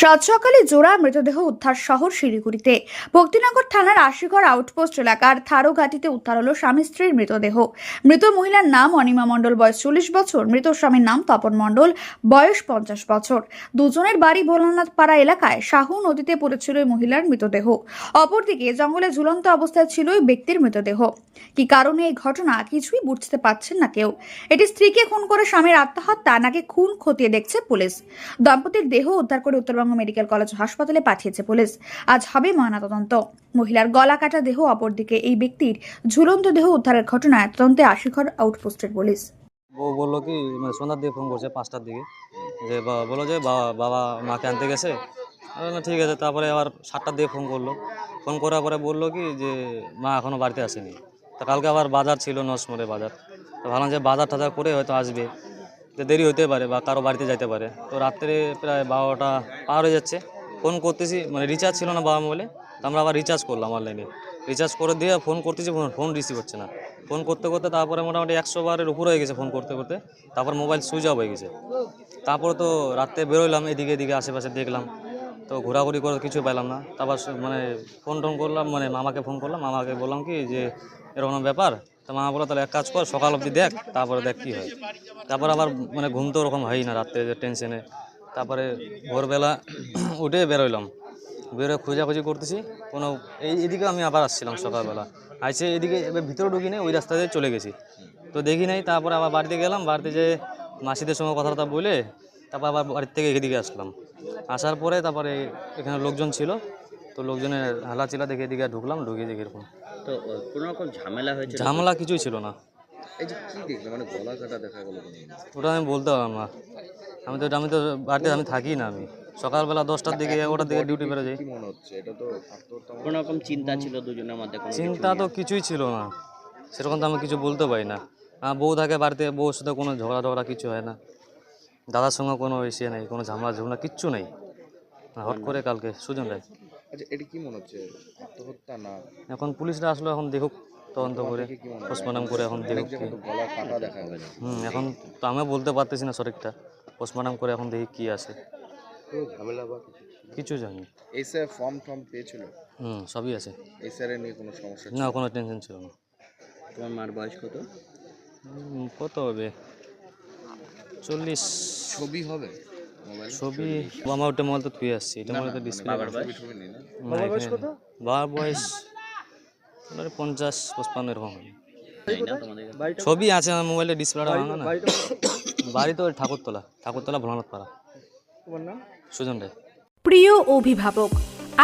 সাত সকালে জোড়া মৃতদেহ উদ্ধার শহর শিলিগুড়িতে। ভক্তিনগর থানার আশিগড় আউটপোস্ট এলাকার থারোঘাটিতে উদ্ধার হলো স্বামী স্ত্রীর মৃতদেহ। মৃত মহিলার নাম অনিমা মণ্ডল, বয়স চল্লিশ বছর। মৃত স্বামীর নাম তপন মণ্ডল, বয়স পঞ্চাশ বছর। দুজনের বাড়ি ভোলানাথ পাড়া এলাকায় শাহু নদীতে পড়েছিল মহিলার মৃতদেহ। অপরদিকে জঙ্গলে ঝুলন্ত অবস্থায় ছিল ওই ব্যক্তির মৃতদেহ। কি কারণে এই ঘটনা কিছুই বুঝতে পারছেন না কেউ। এটি স্ত্রীকে খুন করে স্বামীর আত্মহত্যা, নাকি খুন খতিয়ে দেখছে পুলিশ। দম্পতির দেহ উদ্ধার করে উত্তরবঙ্গ মেডিকেল কলেজ হাসপাতালে পাঠিয়েছে পুলিশ। আজ হবে ময়নাতদন্ত। মহিলার গলা কাটা দেহ অপরদিকে এই ব্যক্তির ঝুলন্ত দেহ উদ্ধারের ঘটনায় তদন্তে আশিখর আউটপোস্টের পুলিশ। ও বলল কি মানে সন্ধ্যার দিকে ফোন করছে পাঁচটার দিকে। যে বা- বলল যে বাবা মাকে আনতে গেছে। বললাম, ঠিক আছে। তারপরে আবার সাতটার দিকে ফোন করল। ফোন করার পরে বলল কি যে মা এখনও বাড়িতে আসেনি। তা কালকে আবার বাজার ছিল নসমরে বাজার। তো ভাবলাম যে বাজার টাজার করে হয়তো আসবে। তো দেরি হতে পারে বা কারও বাড়িতে যাইতে পারে। তো রাত্রে প্রায় বারোটা পার হয়ে যাচ্ছে। ফোন করতেছি মানে রিচার্জ ছিল না বাবা মোবাইলে, তো আমরা আবার রিচার্জ করলাম অনলাইনে রিচার্জ করে দিয়ে ফোন করতেছি, ফোন রিসিভ হচ্ছে না। ফোন করতে করতে তারপরে মোটামুটি একশো বারের উপর হয়ে গেছে ফোন করতে করতে। তারপর মোবাইল সুইচ অফ হয়ে গেছে। তারপরে তো রাত্রে বেরোইলাম, এদিকে এদিকে আশেপাশে দেখলাম। তো ঘোরাঘুরি করে কিছু পেলাম না। তারপর মানে ফোন টোন করলাম মানে মামাকে ফোন করলাম। মামাকে বললাম কি যে, এরকম ব্যাপার তো মা বলল তাহলে এক কাজ কর, সকাল অবধি দেখ, তারপরে দেখ কী হয়। তারপর আবার মানে ঘুম তো ওরকম হয়ই না রাত্রে টেনশনে তারপরে ভোরবেলা উঠে বেরোইলাম। বেরোয় খোঁজাখুঁজি করতেছি, কোনো এই এদিকে আমি আবার আসছিলাম সকালবেলা। আইসে এদিকে, এবার ভিতরে ঢুকি নেই, ওই রাস্তা দিয়ে চলে গেছি। তো দেখি নাই, তারপরে আবার বাড়িতে গেলাম, বাড়িতে যে মাসিদের সঙ্গে কথাবার্তা বলে, তারপর আবার বাড়ির থেকে এদিকে আসলাম। আসার পরে তারপরে এখানে লোকজন ছিল, তো লোকজনের হালা চিলা দেখে এদিকে ঢুকলাম, ঢুকে দেখি এরকম। তো কোনো রকম ঝামেলা হয়েছে ঝামেলা কিছুই ছিল না। এই যে কি দেখলে? মানে গলা কাটা দেখা গেল ওটা আমি বলতে পারলাম না। আমি তো আমি তো বাড়িতে আমি থাকি না আমি। সকালবেলা দশটার দিকে এগারোটার দিকে ডিউটি বেরো যাই মনে হচ্ছে? এটা তো কোনো রকম চিন্তা ছিল দুজনের মধ্যে চিন্তা তো কিছুই ছিল না। সেরকম তো আমি কিছু বলতে পারি না। বউ থাকে বাড়িতে বউর সাথে কোনো ঝগড়া ঝগড়া কিছু হয় না। দাদার সঙ্গে কোনো ইসে নেই কোনো ঝামেলা ঝামেলা কিচ্ছু নেই। হট করে কালকে সুজন রায়। আচ্ছা এটা কি মনে হচ্ছে? আত্মহত্যা না? এখন পুলিশরা আসলো এখন দেখুক তদন্ত করে পোস্টমর্টম করে এখন দেখুক হুম এখন তো আমিও বলতে পারতেছি না সঠিকটা। পোস্টমর্টম করে এখন দেখি কী আছে। ঝামেলা বা কিছু জানি এসআই ফর্ম টর্ম পেয়েছিল? হুম সবই আছে। এসআর নিয়ে কোনো সমস্যা না কোনো টেনশন ছিল না। তোমার মার বয়স কত? কত হবে? চল্লিশ। ছবি হবে? ছবি আমার ওটা মোবাইল তো তুই আসছি। এটা মোবাইল তো ডিসপ্লে বাবার বয়স? ছবি নেই না বাবার বয়স কত বাবার বয়স পঞ্চাশ পঁচপান্ন এরকম হবে। ছবি আছে আমার মোবাইলে ডিসপ্লেটা ভাঙা না। বাড়ি তো ওই ঠাকুরতলা ঠাকুরতলা ভোলানাথ পাড়া সুজন রায়। প্রিয় অভিভাবক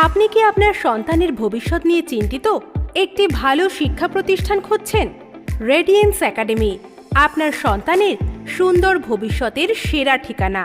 আপনি কি আপনার সন্তানের ভবিষ্যৎ নিয়ে চিন্তিত? একটি ভালো শিক্ষা প্রতিষ্ঠান খুঁজছেন? রেডিয়েন্স একাডেমি আপনার সন্তানের সুন্দর ভবিষ্যতের সেরা ঠিকানা।